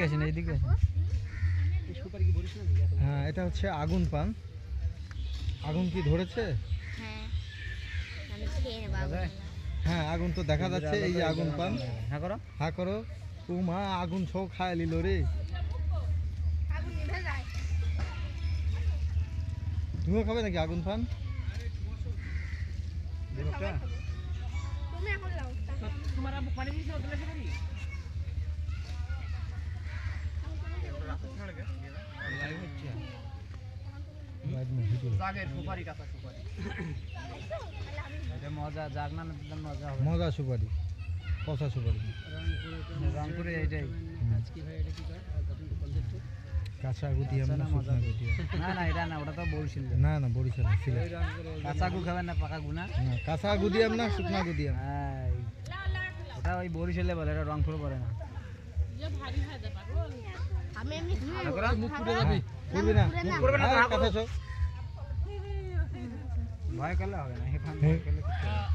এদিকে আসেন এইদিকে আসেন। হ্যাঁ এটা হচ্ছে আগুন পান। আগুন কি ধরেছে? হ্যাঁ। হ্যাঁ আগুন তো দেখা যাচ্ছে এই যে আগুন পান। হ্যাঁ করো। হা করো। ও মা আগুন ছৌ খায় লিল রে। তুমিও খাবে নাকি আগুন পান? লাইট মে ভিডিও। এটা মজা যাক না দিলে মজা হবে। মজা সুপারি পচা সুপারি। রংপুরে এইটাই। কাঁচা গুটিয়াম না শুকনা গুটিয়াম না না এটা না ওটা তো বলছিল। না না বরিশাল সিলেট কাঁচা গু খাবেন না পাকা গু না? না কাঁচা গুদিয়াম না শুকনা গুদিয়াম হ্যাঁ, ওটা ওই বরিশালে বলে এটা রংপুর বলে না। আমি এমনি মুখ ফুটে যাবে। করবি না? করবে না, আরে, ભય કલા હવે નહીં